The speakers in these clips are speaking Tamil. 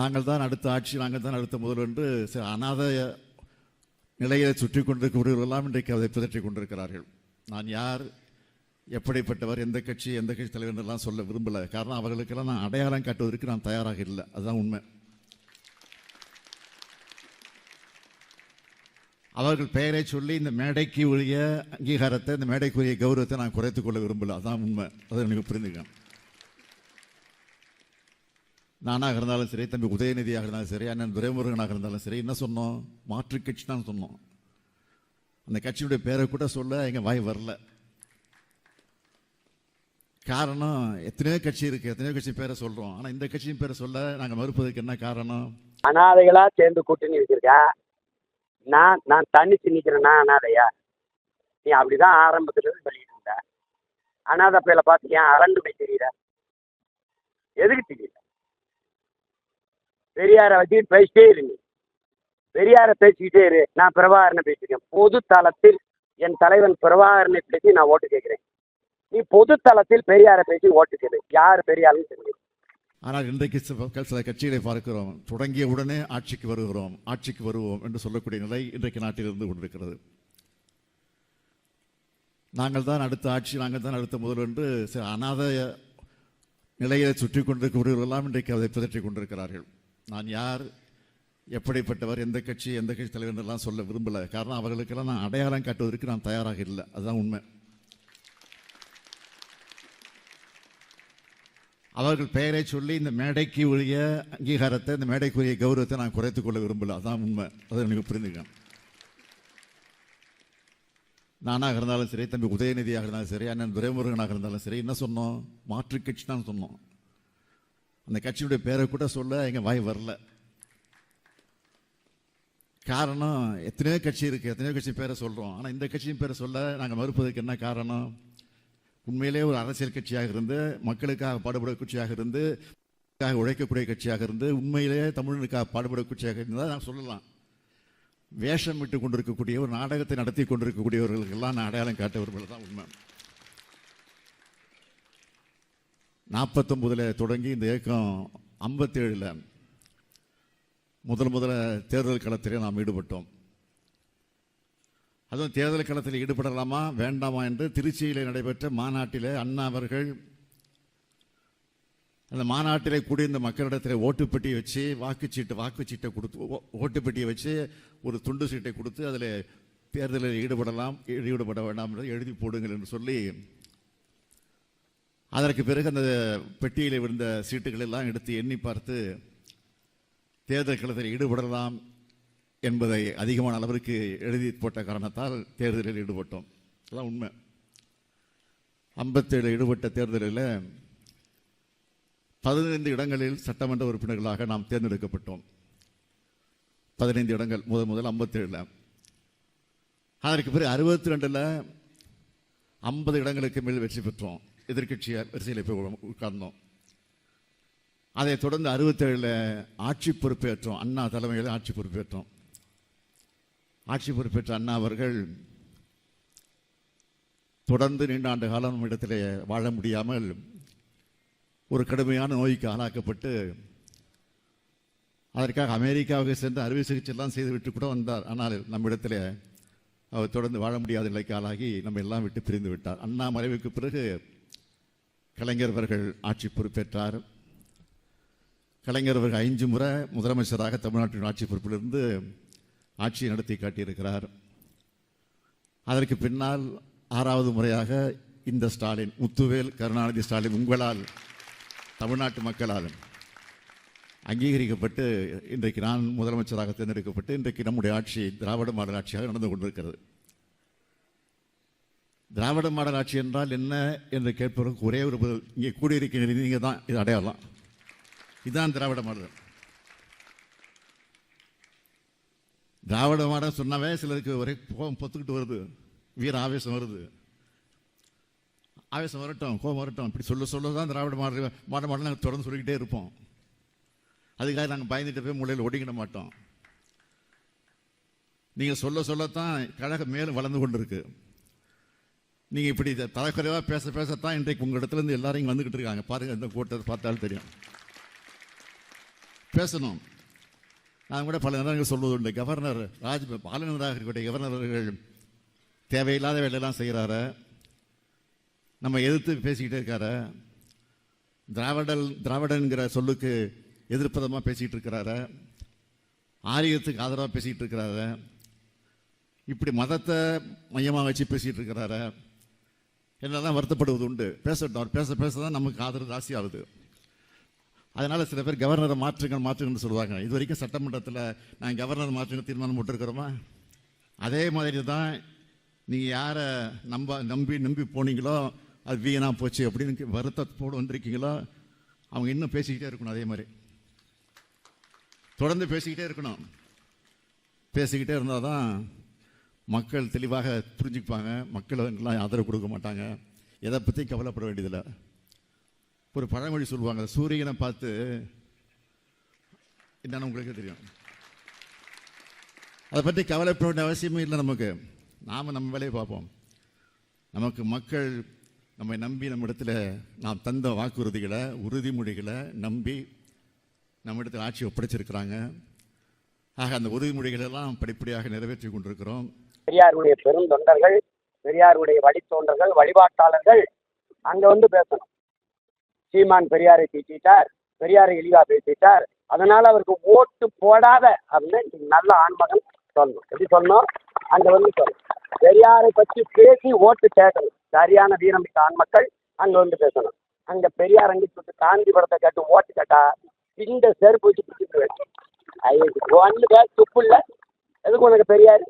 நாங்கள் தான் அடுத்த ஆட்சி நாங்கள் தான் அடுத்த முதல் என்று சில அநாத நிலையை சுற்றி கொண்டிருக்கிறவர்களெல்லாம் இன்றைக்கு அதை பிதற்றிக் கொண்டிருக்கிறார்கள். நான் யார் எப்படிப்பட்டவர் எந்த கட்சி எந்த கட்சி தலைவர் எல்லாம் சொல்ல விரும்பலை. காரணம் அவர்களுக்கெல்லாம் நான் அடையாளம் காட்டுவதற்கு நான் தயாராக இல்லை. அதுதான் உண்மை. அவர்கள் பெயரை சொல்லி இந்த மேடைக்கு உரிய அங்கீகாரத்தை இந்த மேடைக்குரிய கௌரவத்தை நான் குறைத்துக் கொள்ள விரும்பல. அதான் உண்மை. அதை எனக்கு புரிந்துக்கணும் நானாக இருந்தாலும் சரி தம்பி உதயநிதியாக இருந்தாலும் சரி அண்ணன் துரைமுருகனாக இருந்தாலும் சரி என்ன சொன்னோம்? மாற்று கட்சி தான் சொன்னோம். அந்த கட்சியுடைய பேரை கூட சொல்ல எங்கள் வாய் வரல. காரணம் எத்தனையோ கட்சி இருக்கு எத்தனையோ கட்சி பேரை சொல்றோம். ஆனா இந்த கட்சியின் பேரை சொல்ல நாங்க மறுப்பதற்கு என்ன காரணம்? அனாதைகளா சேர்ந்து கூட்டணி வச்சிருக்கா. நான் நான் தனிச்சு நிக்கிறேன்னா அனாதையா? நீ அப்படிதான் ஆரம்பத்துல இருந்து சொல்லிட்டு இருந்த. அனாதை பேல பார்த்து ஏன் அரண்டு போய் தெரியல எதுக்கு தெரியல பெரியாரை வச்சுக்கிட்டு பேசிட்டே இரு. பெரியாரை பேசிக்கிட்டே இரு. நான் பிரபாகரனை பேசியிருக்கேன் பொது தளத்தில் என் தலைவன் பிரபாகரனை பேசி நான் ஓட்டு கேட்கிறேன். நீ பொது தளத்தில் பெரியாரை பேசி ஓட்டு கேளு. யார் பெரியாருன்னு தெரியும் ஆனால் இன்றைக்கு சில சில கட்சிகளை பார்க்கிறோம். தொடங்கிய உடனே ஆட்சிக்கு வருகிறோம். ஆட்சிக்கு வருவோம் என்று சொல்லக்கூடிய நிலை இன்றைக்கு நாட்டில் இருந்து கொண்டிருக்கிறது. நாங்கள் தான் அடுத்த ஆட்சி நாங்கள் தான் அடுத்த முதல் என்று சில அநாத நிலையை சுற்றி கொண்டிருக்கிறவர்களெல்லாம் இன்றைக்கு அதை பிதற்றிக் கொண்டிருக்கிறார்கள். நான் யார் எப்படிப்பட்டவர் எந்த கட்சி எந்த கட்சி தலைவர் எல்லாம் சொல்ல விரும்பலை. காரணம் அவர்களுக்கெல்லாம் நான் அடையாளம் காட்டுவதற்கு நான் தயாராக இல்லை. அதுதான் உண்மை. அவர்கள் பெயரை சொல்லி இந்த மேடைக்கு உரிய அங்கீகாரத்தை இந்த மேடைக்குரிய கௌரவத்தை நான் குறைத்துக் கொள்ள விரும்பல. அதான் உண்மை. அதை எனக்கு புரிந்துக்கணும் நானாக இருந்தாலும் சரி தம்பி உதயநிதியாக இருந்தாலும் சரி அண்ணன் துரைமுருகனாக இருந்தாலும் சரி என்ன சொன்னோம்? மாற்று கட்சி தான் சொன்னோம். அந்த கட்சியுடைய பேரை கூட சொல்ல எங்கள் வாய் வரல. காரணம் எத்தனையோ கட்சி இருக்குது எத்தனையோ கட்சி பேரை சொல்கிறோம் ஆனால் இந்த கட்சியின் பேரை சொல்ல நாங்கள் மறுப்பதற்கு என்ன காரணம்? உண்மையிலே ஒரு அரசியல் கட்சியாக இருந்து மக்களுக்காக பாடுபட கட்சியாக இருந்து உழைக்கக்கூடிய கட்சியாக இருந்து உண்மையிலேயே தமிழனுக்காக பாடுபட கட்சியாக இருந்தால் நான் சொல்லலாம். வேஷம் விட்டு கொண்டிருக்கக்கூடிய ஒரு நாடகத்தை நடத்தி கொண்டிருக்கக்கூடியவர்களுக்கெல்லாம் நான் அடையாளம் காட்டவர்கள் தான் உண்மை. நாற்பத்தொம்பதில் தொடங்கி இந்த இயக்கம் ஐம்பத்தேழில் முதல் முதல்ல தேர்தல் களத்திலே நாம் ஈடுபட்டோம். அதுவும் தேர்தல் களத்தில் ஈடுபடலாமா வேண்டாமா என்று திருச்சியில் நடைபெற்ற மாநாட்டிலே அண்ணா அவர்கள் அந்த மாநாட்டிலே கூடியிருந்த மக்களிடத்தில் ஓட்டுப்பெட்டி வச்சு வாக்குச்சீட்டு வாக்குச்சீட்டை கொடுத்து ஓ- ஓட்டுப்பெட்டியை வச்சு ஒரு துண்டு சீட்டை கொடுத்து அதில் தேர்தலில் ஈடுபடலாம் ஈடுபட வேண்டாம் என்று எழுதி போடுங்கள் என்று சொல்லி அதற்கு பிறகு அந்த பெட்டியில் விழுந்த சீட்டுகள் எல்லாம் எடுத்து எண்ணி பார்த்து தேர்தல் களத்தில் ஈடுபடலாம் என்பதை அதிகமான அளவிற்கு எழுதி போட்ட காரணத்தால் தேர்தலில் ஈடுபட்டோம். அதான் உண்மை. ஐம்பத்தேழு ஈடுபட்ட தேர்தலில் பதினைந்து இடங்களில் சட்டமன்ற உறுப்பினர்களாக நாம் தேர்ந்தெடுக்கப்பட்டோம். பதினைந்து இடங்கள் முதல் முதல் ஐம்பத்தேழில். அதற்கு பிறகு அறுபத்தி ரெண்டில் ஐம்பது இடங்களுக்கு மேல் வெற்றி பெற்றோம். எதிர்கட்சியார் வரிசையில் போய் உட்கார்ந்தோம். அதைத் தொடர்ந்து அறுபத்தேழில் ஆட்சி பொறுப்பேற்றோம். அண்ணா தலைமையில் ஆட்சி பொறுப்பேற்றோம். ஆட்சி பொறுப்பேற்ற அண்ணா அவர்கள் தொடர்ந்து நீண்டாண்டு காலம் நம்ம வாழ முடியாமல் ஒரு கடுமையான நோய்க்கு ஆளாக்கப்பட்டு அதற்காக அமெரிக்காவுக்கு சென்று அறுவை சிகிச்சை எல்லாம் செய்துவிட்டு கூட வந்தார். ஆனால் நம்மிடத்தில் அவர் தொடர்ந்து வாழ முடியாத நிலைக்கு ஆளாகி நம்ம எல்லாம் விட்டு பிரிந்து விட்டார். அண்ணா மறைவுக்கு பிறகு கலைஞர் அவர்கள் ஆட்சி பொறுப்பேற்றார். கலைஞர் அவர்கள் ஐந்து முறை முதலமைச்சராக தமிழ்நாட்டின் ஆட்சி பொறுப்பிலிருந்து ஆட்சியை நடத்தி காட்டியிருக்கிறார். அதற்கு பின்னால் ஆறாவது முறையாக இந்த ஸ்டாலின் முத்துவேல் கருணாநிதி ஸ்டாலின் உங்களால் தமிழ்நாட்டு மக்களால் அங்கீகரிக்கப்பட்டு இன்றைக்கு நான் முதலமைச்சராக தேர்ந்தெடுக்கப்பட்டு இன்றைக்கு நம்முடைய ஆட்சி திராவிட மாடல் ஆட்சியாக நடந்து கொண்டிருக்கிறது. திராவிட மாடல் ஆட்சி என்றால் என்ன என்று கேட்பவருக்கு ஒரே ஒரு பதில். இங்கே கூடியிருக்கிற நீங்கள் தான் இது அடையாளம் இதுதான் திராவிட மாடல். திராவிட மாடல் சொன்னாவே சிலருக்கு ஒரே கோபம் பொத்துக்கிட்டு வருது. வீர ஆவேசம் வருது. ஆவேசம் வரட்டும் கோபம் வரட்டும். இப்படி சொல்ல சொல்ல தான் திராவிட மாடல் மாட மாடல் நாங்கள் தொடர்ந்து சொல்லிக்கிட்டே இருப்போம். அதுக்காக நாங்கள் பயந்துட்டு போய் மூலையில் ஒடுங்கிட மாட்டோம். நீங்கள் சொல்ல சொல்லத்தான் கழகம் மேலும் வளர்ந்து கொண்டிருக்கு. நீங்கள் இப்படி தலைக்குறைவாக பேச பேசத்தான் இன்றைக்கு உங்கள் இடத்துல இருந்து எல்லாரும் இங்கே வந்துக்கிட்டு இருக்காங்க. பாருங்கள் இந்த கூட்டத்தை பார்த்தாலும் தெரியும். பேசணும். நான் கூட பல நேரங்கள் சொல்வது உண்டு. கவர்னர் ராஜ் ஆளுநராக இருக்கக்கூடிய கவர்னர்கள் தேவையில்லாத வேலையெல்லாம் செய்கிறாரு நம்ம எதிர்த்து பேசிக்கிட்டே இருக்காரு? திராவிடல் திராவிடன்கிற சொல்லுக்கு எதிர்ப்பதமாக பேசிகிட்டு இருக்கிறாரு? ஆரியத்துக்கு ஆதரவாக பேசிகிட்டு இருக்கிறாரு? இப்படி மதத்தை மையமாக வச்சு பேசிகிட்டு இருக்கிறாரு? என்னெல்லாம் வருத்தப்படுவது உண்டு பேசட்டும். அவர் பேச பேச தான் நமக்கு ஆதரவு ஜாஸ்தி ஆகுது அதனால் சில பேர் கவர்னரை மாற்றுங்கள் மாற்றுங்கன்னு சொல்லுவாங்க. இது வரைக்கும் சட்டமன்றத்தில் நான் கவர்னர் மாற்றுங்க தீர்மானம் போட்டிருக்கிறோமா? அதே மாதிரி தான் நீங்கள் யாரை நம்ப நம்பி நம்பி போனீங்களோ அது வீணாக போச்சு அப்படின்னு வருத்தத்தோடு வந்திருக்கீங்களோ அவங்க இன்னும் பேசிக்கிட்டே இருக்கணும் அதே மாதிரி. தொடர்ந்து பேசிக்கிட்டே இருக்கணும். பேசிக்கிட்டே இருந்தால் தான் மக்கள் தெளிவாக புரிஞ்சுப்பாங்க மக்கள் எல்லாம் ஆதரவு கொடுக்க மாட்டாங்க. எதை பற்றி கவலைப்பட வேண்டியதில்லை. ஒரு பழமொழி சொல்லுவாங்க. சூரியனை பார்த்து என்னென்னு உங்களுக்கு தெரியும். அதை பற்றி கவலைப்பட வேண்டிய அவசியமே இல்லை நமக்கு. நாம் நம்ம வேலையை பார்ப்போம். நமக்கு மக்கள் நம்மை நம்பி நம்ம இடத்துல நாம் தந்த வாக்குறுதிகளை உறுதிமொழிகளை நம்பி நம்ம இடத்துல ஆட்சி ஒப்படைச்சிருக்கிறாங்க. ஆக அந்த உறுதிமொழிகளெல்லாம் படிப்படியாக நிறைவேற்றி கொண்டிருக்கிறோம். பெரியாருடைய பெருந்தொண்டர்கள் பெரியாருடைய வழித்தோன்றர்கள் வழிபாட்டாளர்கள் அங்க வந்து பேசணும். சீமான் பெரியாரை தீட்டிட்டார் பெரியாரை இழிவா பேசிட்டார். அதனால அவருக்கு ஓட்டு போடாத அப்படின்னு நல்ல ஆண்மகன் சொல்லணும். எப்படி சொல்லணும்? அங்க வந்து சொல்லணும். பெரியாரை பற்றி பேசி ஓட்டு கேட்கணும். சரியான வீரமிக்க ஆண்மக்கள் அங்க வந்து பேசணும். அங்க பெரியார் அங்கே சுட்டு காந்தி படத்தை கேட்டு ஓட்டு கேட்டா இந்த செருப்பு வச்சு பிடிச்சிட்டு வேண்டும் ஒன்று பேர் துப்பு இல்லை. எதுக்கு உனக்கு பெரியார்?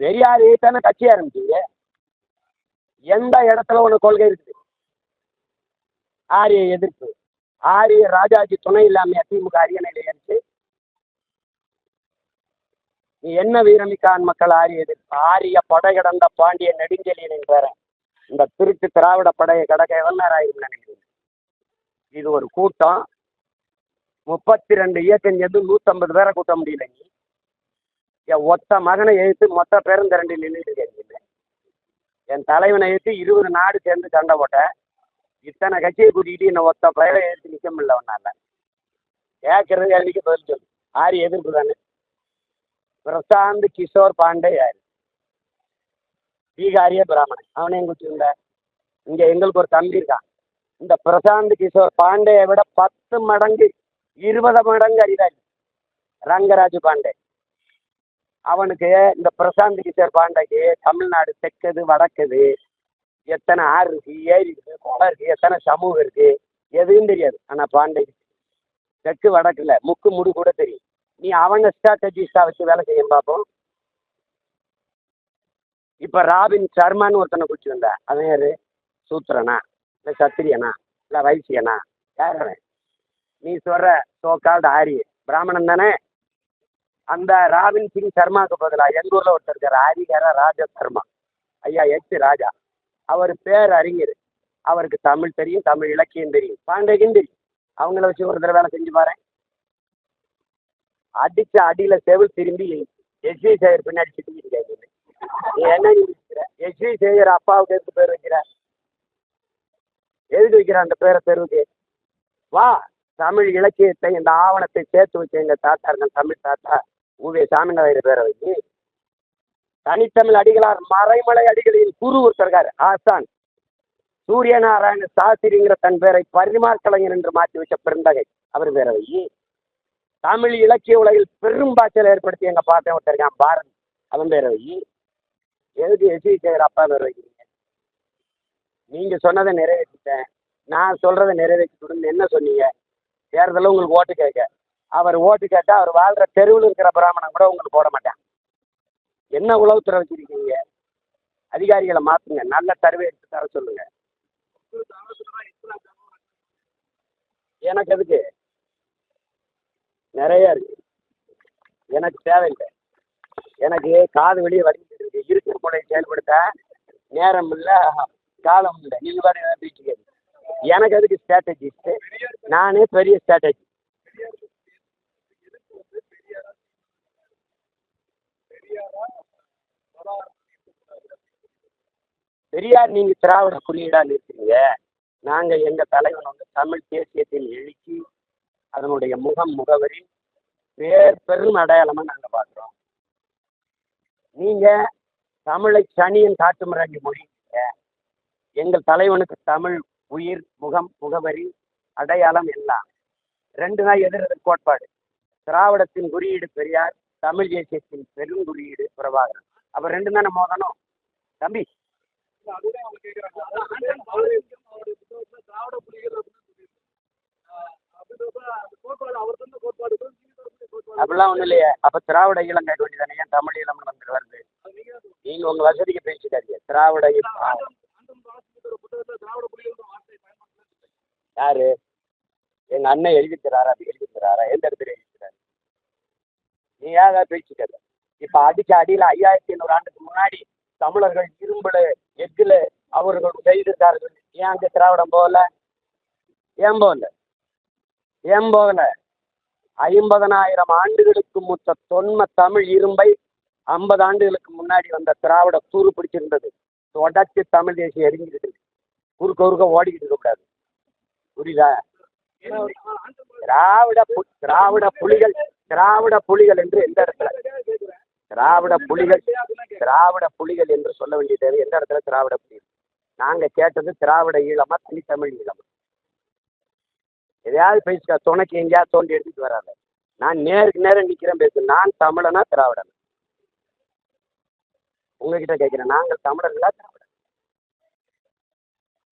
பெரியார் தானே கட்சி ஆரம்பிச்சீங்க எந்த இடத்துல ஒன்று கொள்கை இருக்குது? ஆரிய எதிர்ப்பு. ஆரிய ராஜாஜி துணை இல்லாமல் திமுக அரியணையில இருக்கு. நீ என்ன வீரமிக்கான் மக்கள் ஆரிய எதிர்ப்பு? ஆரிய படை கடந்த பாண்டிய நெடுஞ்செலியனின் பேர இந்த திருட்டு திராவிட படையை கடக்க எவ்வளோ ஆயிரம் நினைக்கிறேன் இது ஒரு கூட்டம். முப்பத்தி ரெண்டு இயக்கம் எது நூற்றம்பது பேரை கூட்ட முடியல என் ஒத்த மகனை எழுத்து மொத்த பேரும் திரண்டி நின்றுட்டு இருக்கீங்க என் தலைவனை எழுத்து இருபது நாடு சேர்ந்து சண்டை போட்டேன். இத்தனை கட்சியை கூட்டிகிட்டு என்னை ஒத்த பயிரை எழுத்து நிற்க முடியல ஒன்னால கேட்கறது கேள்விக்கு பதில் சொல்லு? ஆரி எதிர்ப்பு தானே? பிரசாந்த் கிஷோர் பாண்டே யார்? பீகாரிய பிராமணன். அவனே எங்களுக்கு இருந்த? இங்கே எங்களுக்கு ஒரு தம்பி இருக்கான். இந்த பிரசாந்த் கிஷோர் பாண்டேயை விட பத்து மடங்கு இருபது மடங்கு அரிதாஜி ரங்கராஜ் பாண்டே. அவனுக்கு இந்த பிரசாந்த் கிஷோர் பாண்டாக்கு தமிழ்நாடு தெற்குது வடக்குது எத்தனை ஆறு இருக்கு ஏரி இருக்கு குளம் இருக்கு எத்தனை சமூகம் இருக்கு எதுவும் தெரியாது. ஆனா பாண்டே தெற்கு வடக்குல முக்கு முடு கூட தெரியும். நீ அவங்க ஸ்ட்ராட்டஜிஸ்டா வச்சு வேலை செய்ய பார்ப்போம் இப்ப ராபின் சர்மான்னு ஒருத்தனை குடிச்சு வந்த அவன் யாரு? சூத்திரனா? இல்ல சத்திரியனா? இல்ல வைசியனா? யார் நீ நீ சொல்ற சோகால்டு ஆரி பிராமணன் தானே? அந்த ராபின் சிங் சர்மாவுக்கு பதிலா எங்க ஊர்ல ஒருத்தர் இருக்காரு ஆரிகார ராஜா சர்மா ஐயா எச் ராஜா. அவர் பேர் அறிஞர். அவருக்கு தமிழ் தெரியும் தமிழ் இலக்கியம் தெரியும் பாண்டகின் தெரியும். அவங்கள வச்சு ஒரு தடவை வேலை செஞ்சு பாரு அடிச்ச அடியில செவில் திரும்பி எஸ்வி சேகர் பின்னாடி சுத்திக்கிட்டு நீ என்ன நினைக்கிற எஸ்வி சேகர் அப்பாவுக்கு எதுக்கு பேர் வைக்கிற? எதுக்கு வைக்கிற அந்த பேரை தெருவுக்கு. வா தமிழ் இலக்கியத்தை இந்த ஆவணத்தை சேர்த்து வச்ச எங்க தாத்தா இருக்கான் தமிழ் தாத்தா. உவே சாமிநாதர் பேரை வச்சு தனித்தமிழ் அடிகளார் மறைமலை அடிகளின் குரு ஒருத்தருக்காரு ஆசான் சூரியநாராயண சாஸ்திரிங்கிற தன் பேரை பரிமாற் கலைஞர் என்று மாற்றி வச்ச பெருந்தகை. அவர் பேரை வை தமிழ் இலக்கிய உலகில் பெரும் பாய்ச்சல் ஏற்படுத்தி எங்க பார்த்தேன் ஒருத்தர் இருக்கான் பாரதி. அவன் பேரை வை எதுக்கு எஸ்வி சேகர் அப்பா பேர் வைக்கிறீங்க நீங்க சொன்னதை நிறைவேற்றிட்டேன் நான் சொல்றதை நிறைவேற்றி கொடுன்னு என்ன சொன்னீங்க? தேர்தலில் உங்களுக்கு ஓட்டு கேட்க. அவர் ஓட்டு கேட்டா அவர் வாழ்ற தெருவில் இருக்கிற பிராமணன் கூட உங்களுக்கு போட மாட்டான். என்ன உளவுத்துறை வச்சிருக்கீங்க? அதிகாரிகளை மாத்துங்க. நல்ல சர்வே எடுத்து தர சொல்லுங்க. எனக்கு எதுக்கு? நிறைய இருக்கு. எனக்கு தேவையில்லை. எனக்கு காது வெளியே வலிக்கிட்டு இருக்கு. இருக்கிற முறையை செயல்படுத்த நேரம் இல்லை காலம் இல்லை. நீங்க பாருங்க பேசிக்க எனக்கு எதுக்கு ஸ்ட்ராட்டஜிஸ்ட் நானே பெரிய ஸ்ட்ராட்டஜி பெரியார் நீங்க திராவிட குறியீடா நிறுத்தீங்க நாங்க எங்க தலைவன் வந்து தமிழ் தேசியத்தின் எழுச்சி அதனுடைய முகம் முகவரி பேர் பெரும் அடையாளமா நாங்க பார்க்குறோம். நீங்க தமிழை சனியின் காட்டுமிராண்டி மொழி எங்கள் தலைவனுக்கு தமிழ் உயிர் முகம் முகவரி அடையாளம் எல்லாம். ரெண்டு நாள் எதிர் எதிர் கோட்பாடு. திராவிடத்தின் குறியீடு பெரியார் தமிழ் தேசியத்தின் பெருங்குறியீடு பிரபாகரன். அப்ப ரெண்டு தானே மோதணும்? தம்பி அப்படிலாம் ஒண்ணும் இல்லையே. அப்ப திராவிட ஈழம் கேட்க வேண்டியதானே? ஏன் தமிழ் ஈழம் வந்து வருது? நீங்க உங்க வசதிக்கு பேசிக்காதீங்க. திராவிட யாரு? எங்க அண்ணன் எழுதிக்கிறாரா அப்படி எழுதிக்கிறாரா எந்த இடத்துல எழுதிக்கிறாரு நீ ஏதாவது பேசிக்காத? இப்ப அடிச்ச அடியில ஐயாயிரத்தி ஐநூறு ஆண்டுக்கு முன்னாடி தமிழர்கள் இரும்புல எஃகுல அவர்கள் செய்திருக்கார்கள் ஏன் அங்கே திராவிடம் போகல? ஏன் போகல? ஏன் போகல? ஐம்பதனாயிரம் ஆண்டுகளுக்கு மூத்த தொன்ம தமிழ் இரும்பை ஐம்பது ஆண்டுகளுக்கு முன்னாடி வந்த திராவிட தூறு பிடிச்சிருந்தது. தொடர்ச்சி தமிழ் தேசியம் எரிஞ்சிருக்கு குறுக்க குறுக்க ஓடிக்கிட்டு இருக்கக்கூடாது புரியுதா? திராவிட பு- திராவிட புலிகள் திராவிட புலிகள் என்று எந்த இடத்துல? திராவிட புலிகள் திராவிட புலிகள் என்று சொல்ல வேண்டியது எந்த இடத்துல திராவிட புலிகள் நாங்க கேட்டது திராவிட ஈழமா தனித்தமிழ் ஈழமா. எதையாவது பேசிக்கா துணைக்கு எங்கேயாவது தோண்டி எடுத்துட்டு வராத நான் நேருக்கு நேரம் நிக்கிறேன் பேசு நான் தமிழனா திராவிடன்? உங்ககிட்ட கேட்கிறேன் நாங்கள் தமிழர்களா திராவிடன்?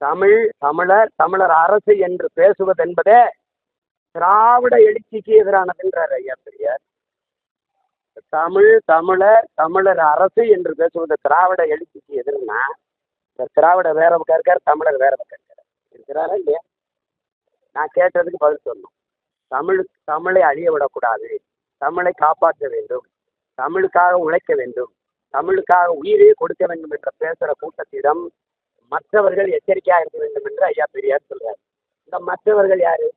தமிழ் தமிழர் தமிழர் அரசு என்று பேசுவது என்பதே திராவிட எழுச்சிக்கு எதிரானது என்றார் ஐயா பெரியார். தமிழ் தமிழர் தமிழர் அரசு என்று பேசுவது திராவிட எழுச்சிக்கு எதிர்னா இந்த திராவிட வேற பக்கம் இருக்கார் தமிழர் வேற பக்கம் இருக்கார். இருக்கிறாரா இல்லையா? நான் கேட்டதுக்கு பதில் சொல்லணும். தமிழ் தமிழை அழிய விடக்கூடாது தமிழை காப்பாற்ற வேண்டும். தமிழுக்காக உழைக்க வேண்டும். தமிழுக்காக உயிரே கொடுக்க வேண்டும் என்று பேசுகிற கூட்டத்திடம் மற்றவர்கள் எச்சரிக்கையாக இருக்க வேண்டும் என்று ஐயா பெரியார் சொல்றார். இந்த மற்றவர்கள் யாரு?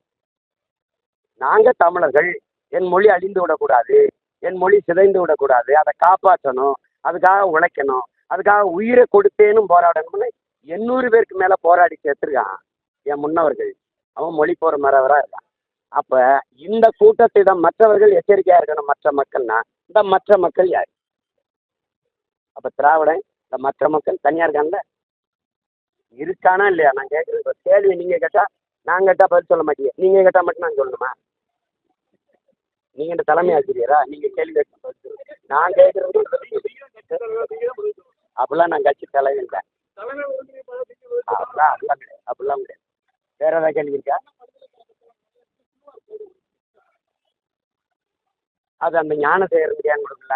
நாங்க தமிழர்கள். என் மொழி அழிந்து விடக்கூடாது. என் மொழி சிதைந்து விடக்கூடாது. அதை காப்பாற்றணும். அதுக்காக உழைக்கணும். அதுக்காக உயிரை கொடுத்தேனும் போராடணும்னு எண்ணூறு பேருக்கு மேலே போராடி சேர்த்துருக்கான் என் முன்னவர்கள். அவன் மொழி போகிற மறவராக இருக்கான். அப்போ இந்த கூட்டத்திடம் மற்றவர்கள் எச்சரிக்கையாக இருக்கணும். மற்ற மக்கள்னா இந்த மற்ற மக்கள் யார்? அப்போ திராவிடன் இந்த மற்ற மக்கள் தனியாக இருக்காங்கல்ல இருக்கானா இல்லையா? நான் கேட்கறது இப்ப கேள்வி நீங்கள் கேட்டால் நான் கேட்டால் பதில் சொல்ல மாட்டீங்க. நீங்கள் கேட்டால் மட்டும் நான் சொல்லணுமா? நீங்க இந்த தலைமை ஆசிரியரா? நீங்க கேள்வி கேட்க நான் கேட்கறது அப்படிலாம் நான் கட்சி தலைவர் இல்லை. அப்படிலாம் அப்படிலாம் கிடையாது. அப்படிலாம் கிடையாது. வேற ஏதாவது கேள்வி இருக்கா? அது அந்த ஞான சேகரத்துக்கு ஏன் கொடுக்கல?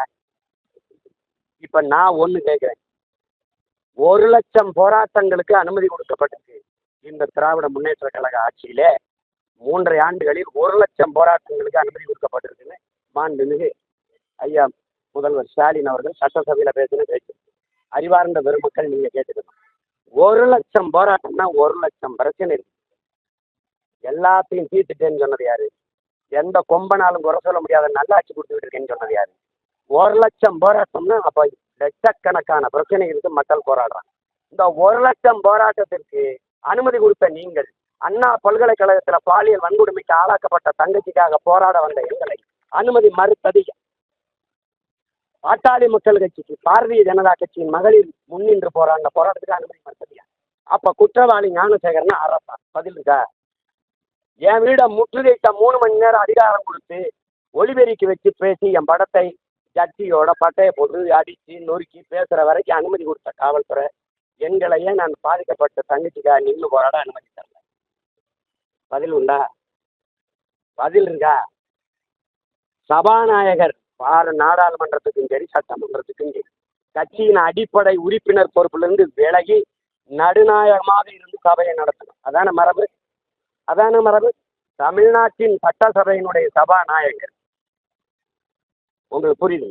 இப்ப நான் ஒண்ணு கேட்கிறேன். ஒரு லட்சம் போராட்டங்களுக்கு அனுமதி கொடுக்கப்பட்டிருக்கு இந்த திராவிட முன்னேற்ற கழக ஆட்சியிலே. மூன்றரை ஆண்டுகளில் ஒரு லட்சம் போராட்டங்களுக்கு அனுமதி கொடுக்கப்பட்டிருக்குன்னு மாண்புமிகு ஐயா முதல்வர் ஸ்டாலின் அவர்கள் சட்டசபையில பேசின பேச்சு. அறிவார்ந்த பெருமக்கள் நீங்க கேட்டுக்கணும். ஒரு லட்சம் போராட்டம்னா ஒரு லட்சம் பிரச்சனை இருக்கு. எல்லாத்தையும் தீர்த்துட்டேன்னு சொன்னது யாரு? எந்த கொம்பனாலும் குறை சொல்ல முடியாத நல்லாட்சி கொடுத்துக்கிட்டு இருக்கேன்னு சொன்னது யாரு? ஒரு லட்சம் போராட்டம்னா அப்ப லட்சக்கணக்கான பிரச்சனைகளுக்கு மக்கள் போராடுறாங்க. இந்த ஒரு லட்சம் போராட்டத்திற்கு அனுமதி கொடுத்த நீங்கள் அண்ணா பல்கலைக்கழகத்துல பாலியல் வன்கொடுமைக்கு ஆளாக்கப்பட்ட தங்கச்சிக்காக போராட வந்த எங்களை அனுமதி மறுத்தது. பாட்டாளி மக்கள் கட்சிக்கு பாரதிய ஜனதா கட்சியின் மகளிர் முன்னின்று போராடின போராட்டத்துக்கு அனுமதி மறுத்தது அப்ப குற்றவாளி ஞானசேகரன் அரசா? பதில் இருக்கா? என் வீட முற்றுகையிட்ட மூணு மணி நேரம் அதிகாரம் கொடுத்து ஒளிபெருக்கி வச்சு பேசி என் படத்தை ஜட்டியோட பட்டையை போட்டு அடிச்சு நொறுக்கி பேசுற வரைக்கும் அனுமதி கொடுத்த காவல்துறை எங்களையே நான் பாதிக்கப்பட்ட தங்கச்சிக்காக நின்று போராட அனுமதி தரல. பதில் உண்டா பதில் இருக்கா சபாநாயகர் பாரு நாடாளுமன்றத்துக்கும் சரி சட்டமன்றத்துக்கும் சரி கட்சியின் அடிப்படை உறுப்பினர் பொறுப்பிலிருந்து விலகி நடுநாயகமாக இருந்து சபையை நடத்தணும். அதான மரபு? அதான மரபு? தமிழ்நாட்டின் சட்டசபையினுடைய சபாநாயகர். உங்களுக்கு புரியுது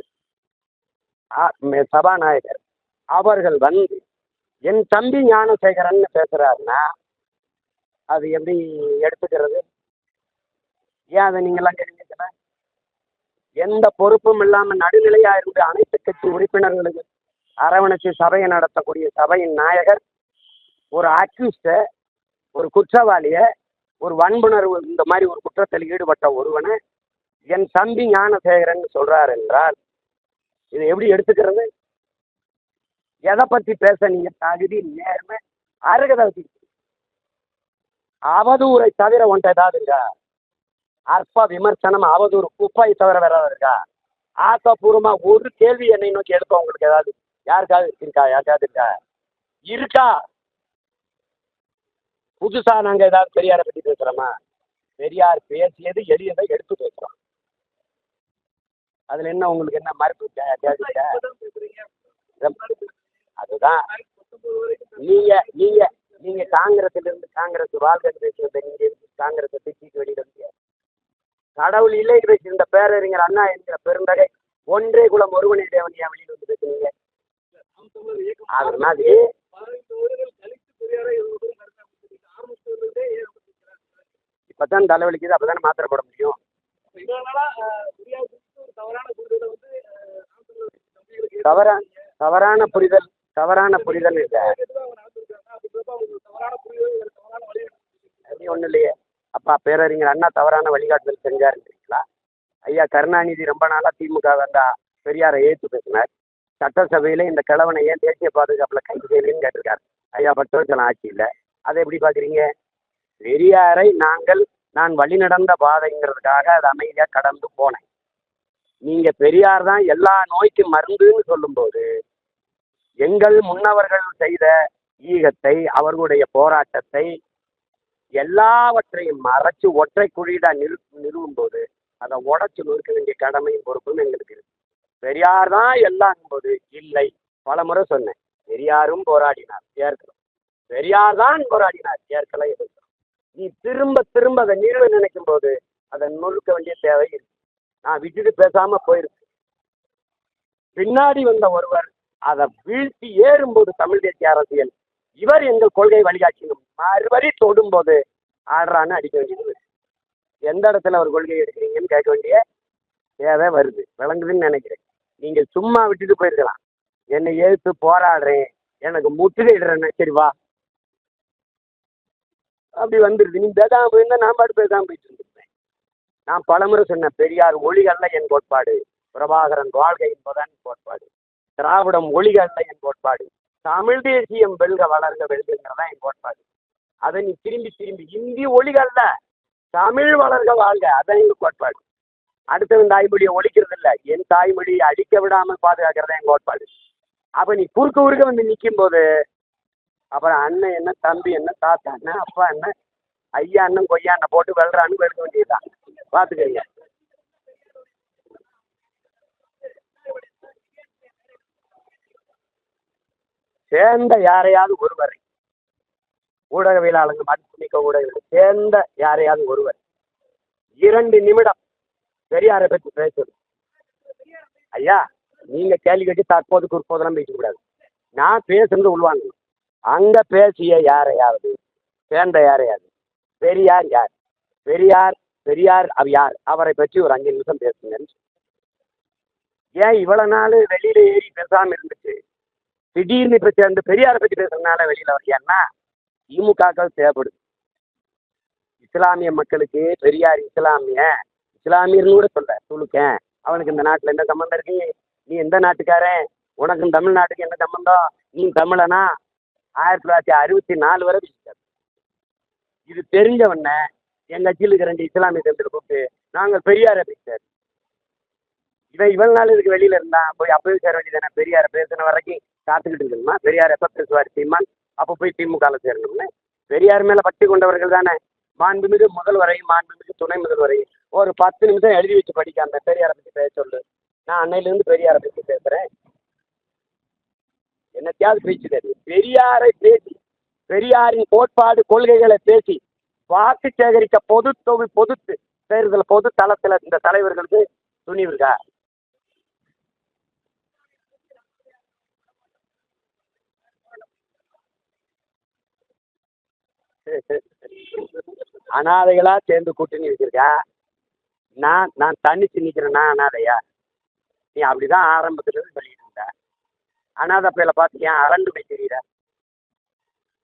ஆ, மே- சபாநாயகர். அவர்கள் வந்து என் தம்பி ஞானசேகரன் பேசுறாருன்னா அது எப்படி எடுத்துக்கிறது? ஏன் அதை நீங்களாம் கேள்விக்கல எந்த பொறுப்பும் இல்லாமல் நடுநிலையாக இருந்து அனைத்து கட்சி உறுப்பினர்களுக்கு அரவணைச்சு சபையை நடத்தக்கூடிய சபையின் நாயகர் ஒரு அக்யூஸ்டை ஒரு குற்றவாளியை ஒரு வன்புணர்வு இந்த மாதிரி ஒரு குற்றத்தில் ஈடுபட்ட ஒருவனை என் தம்பி ஞானசேகரன் சொல்றார் என்றால் இதை எப்படி எடுத்துக்கிறது? எதை பற்றி பேச நீங்கள் தகுதி நேர்மை அருகதை வச்சுக்கிட்டு அவதூறை தவிர ஒன்றை ஏதாவது இருக்கா? அற்ப விமர்சனம் அவதூறு குப்பை தவிர வேற ஏதாவது இருக்கா? ஆக்கப்பூர்வமா ஒரு கேள்வி என்னை நோக்கி எடுப்போம் உங்களுக்கு ஏதாவது யாருக்காவது இருக்கா? யாருக்காவது இருக்கா? இருக்கா? புதுசா நாங்க ஏதாவது பெரியாரை பத்தி பேசுறோமா? பெரியார் பேசியது எளியதை எடுத்து பேசுறோம். அதுல என்ன உங்களுக்கு என்ன மறுப்பு? அதுதான். நீங்க நீங்க நீங்க காங்கிரஸ்ல இருந்து காங்கிரஸ் வாழ்க்கை பேசுறது நீங்க எதுக்கு காங்கிரஸை திட்டிட்டு வெளியிட முடியாது? கடவுள் இல்லை பேசியிருந்த பேரறிஞர் அண்ணா என்கிற பெருந்தகை ஒன்றே குலம் ஒருவனே தேவனியா வெளியில் வந்து பேசுனீங்க அது மாதிரி இப்பதான் தலைவலிக்குது அப்பதானே மாத்திரை போட முடியும். தவறான தவறான புரிதல் தவறான புரிதல் இல்லை. அப்படி ஒன்றும் இல்லையே. அப்பா பேரறிஞர் அண்ணா தவறான வழிகாட்டுதல் செஞ்சாருன்றீங்களா ஐயா கருணாநிதி ரொம்ப நாளாக திமுக வந்தா பெரியாரை ஏற்று பேசினார். சட்டசபையில் இந்த கிழவனை ஏன் தேசிய பாதுகாப்பில் கைது செய்யலன்னு கேட்டிருக்காரு. ஐயா பத்து வருஷம் அதை எப்படி பார்க்குறீங்க பெரியாரை நாங்கள் நான் வழிநடந்த பாதைங்கிறதுக்காக அதை அமைதியாக கடந்து போனேன். நீங்கள் பெரியார் தான் எல்லா நோய்க்கும் மருந்துன்னு சொல்லும்போது எங்கள் முன்னவர்கள் செய்த ஈகத்தை அவர்களுடைய போராட்டத்தை எல்லாவற்றையும் மறைச்சு ஒற்றை குழியிடா நிறு நிறுவும் போது அதை உடச்சு நொறுக்க வேண்டிய கடமையும் பொறுப்பும் எங்களுக்கு இருக்கு. பெரியார் தான் எல்லாம் போது இல்லை பல முறை சொன்னேன். பெரியாரும் போராடினார் ஏற்கலாம் பெரியார் தான் போராடினார் ஏற்கலாம் எதிர்க்கிறோம் நீ திரும்ப திரும்ப அதை நிறுவ நினைக்கும் போது அதை நொறுக்க வேண்டிய தேவை இருக்கு நான் விட்டுட்டு பேசாம போயிருக்கு பின்னாடி வந்த ஒருவர் அதை வீழ்த்தி ஏறும்போது தமிழ் தேசிய அரசியல் இவர் எங்கள் கொள்கை வழிகாட்டினும் மறுபடி தொடும்போது ஆடுறான்னு அடிக்க வேண்டியது எந்த இடத்துல ஒரு கொள்கை எடுக்கிறீங்கன்னு கேட்க வேண்டிய தேவை வருது. விளங்குதுன்னு நினைக்கிறேன். நீங்கள் சும்மா விட்டுட்டு போயிருக்கலாம். என்னை எதிர்த்து போராடுறேன். எனக்கு முற்றுகையிடுறேன்னு சரி வா. அப்படி வந்துருது. நீ பேசாம போயிருந்தா நான் பாட்டு பேசாம போயிட்டு இருந்திருப்பேன். நான் பலமுறை சொன்ன பெரியார் ஒளிகள்ல என் கோட்பாடு பிரபாகரன் வாழ்கை என்பதான் கோட்பாடு திராவிடம் ஒளிகள்ல என் கோட்பாடு தமிழ் தேசியம் வெல்க வளர்க வெல்கிறதான் என் கோட்பாடு அதை நீ திரும்பி திரும்பி. இந்தி ஒளிகள்ல தமிழ் வளர்க வாழ்க அதான் எங்க கோட்பாடு அடுத்தவன் தாய்மொழியை ஒழிக்கிறது இல்ல என் தாய்மொழியை அழிக்க விடாமல் பாதுகாக்கிறதா என் கோட்பாடு அப்ப நீ குறுக்க குறுக்க வந்து நிற்கும் போது அப்புறம் அண்ணன் என்ன தம்பி என்ன தாத்தா என்ன அப்பா என்ன ஐயா அண்ணன் கொய்யா அண்ணன் போட்டு வெல்றான்னு வெல்க வேண்டியதுதான். பாத்துக்கங்க. சேர்ந்த யாரையாவது ஒருவரை ஊடகவியலாளர்கள் மதிப்புமிக்க ஊடகங்கள் சேர்ந்த யாரையாவது ஒருவர் இரண்டு நிமிடம் பெரியாரை பற்றி பேசணும் ஐயா நீங்க கேள்வி கேட்டு தற்போது குறுப்போதெல்லாம் பேசக்கூடாது நான் பேசுறது உள்வாங்க அங்க பேசிய யாரையாவது சேர்ந்த யாரையாவது பெரியார் யார்? பெரியார் பெரியார் அவ யார்? அவரை பற்றி ஒரு அஞ்சு நிமிஷம் பேசுங்கன்னு ஏன் இவ்வளவு நாள் வெளியில ஏறி பேசாம இருந்துச்சு? திடீர்னு இப்ப சேர்ந்து பெரியாரை பத்தி பேசுறதுனால வெளியில வரையான்னா திமுகக்கள் தேவைப்படுது. இஸ்லாமிய மக்களுக்கு பெரியார் இஸ்லாமிய இஸ்லாமியர்னு கூட சொல்ல துளுக்கேன் அவனுக்கு இந்த நாட்டுல என்ன சம்மந்தம் இருக்கு? நீ எந்த நாட்டுக்காரன்? உனக்கும் தமிழ்நாட்டுக்கு என்ன சம்மந்தம் நீ தமிழனா? ஆயிரத்தி தொள்ளாயிரத்தி அறுபத்தி நாலு வரை பேசிட்டாரு. இது தெரிஞ்சவன என் கட்சியில் இருக்கிற ரெண்டு இஸ்லாமிய தம்பியை கூப்பிட்டு நாங்கள் பெரியாரை பேசிட்டாரு. இவன் இவ்வளவு நாள் இதுக்கு வெளியில இருந்தான் போய் அப்பவே சேர வேண்டியதானே பெரியாரை பேசின வரைக்கும். காத்துக்கிட்டு இருக்கணுமா பெரியார் எப்போ பேசுவார் சீமான்? அப்போ போய் திமுகவில் சேரணும்னு. பெரியார் மேலே பக்தி கொண்டவர்கள் தானே. மாண்புமிகு முதல்வரையும் மாண்புமிகு துணை முதல்வரையும் ஒரு பத்து நிமிஷம் எழுதி வச்சு படிக்க அந்த பெரியாரை பற்றி பேச சொல்லு. நான் அன்னையிலேருந்து பெரியாரை பற்றி பேசுகிறேன் என்னத்தையாவது பேச்சு தெரியும் பெரியாரை பேசி பெரியாரின் கோட்பாடு கொள்கைகளை பேசி வாக்கு சேகரிக்க பொது தொகு பொது தேர்தல் பொது தளத்தில் இந்த தலைவர்களுக்கு துணிவு இருக்கா? அனாதைகளா சேர்ந்து கூட்டணி வச்சிருக்கா நான் நான் தனிச்சு நிக்கிறேன்னா அனாதையா நீ அப்படிதான் ஆரம்பத்துல இருந்து சொல்லிட்டு இருந்த. அனாதை பையில பார்த்து ஏன் அரண்டு போய் தெரியல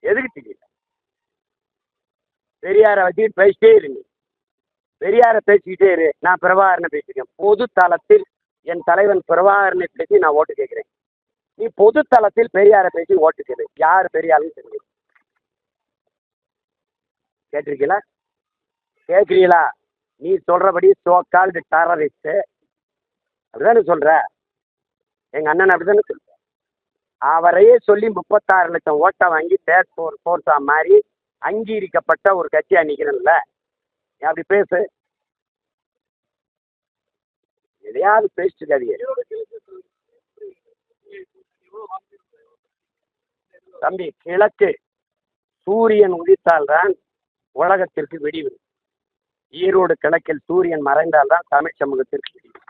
எதுக்கு தெரியல பெரியாரை வச்சுக்கிட்டு பேசிட்டே இரு நீ. பெரியாரை பேசிக்கிட்டே இரு. நான் பிரபாகரனை பேசியிருக்கேன் பொது தளத்தில் என் தலைவன் பிரபாகரனை பேசி நான் ஓட்டு கேட்கிறேன். நீ பொது தளத்தில் பெரியாரை பேசி ஓட்டு கேளு. யார் பெரியாருன்னு தெரியும். கேட்டிருக்கீங்களா? கேட்குறீங்களா? நீ சொல்கிறபடி சோ கால்டு டெரரிஸ்ட் அப்படிதானே எங்கள் அண்ணனை அண்ணன் அப்படிதானே சொல்ற அவரையே சொல்லி முப்பத்தாறு லட்சம் ஓட்டை வாங்கி தேர்ட் ஃபோர் ஃபோர்ஸாக மாதிரி அங்கீகரிக்கப்பட்ட ஒரு கட்சியாக நிற்கிறேன்ல நீ அப்படி பேசு. எதையாவது பேசிட்டு இருக்காதீங்க. தம்பி கிழக்கு சூரியன் உதித்தால்தான் உலகத்திற்கு விடிவு. ஈரோடு கிழக்கில் சூரியன் மறைந்தால்தான் தமிழ் சமூகத்திற்கு விடிவு.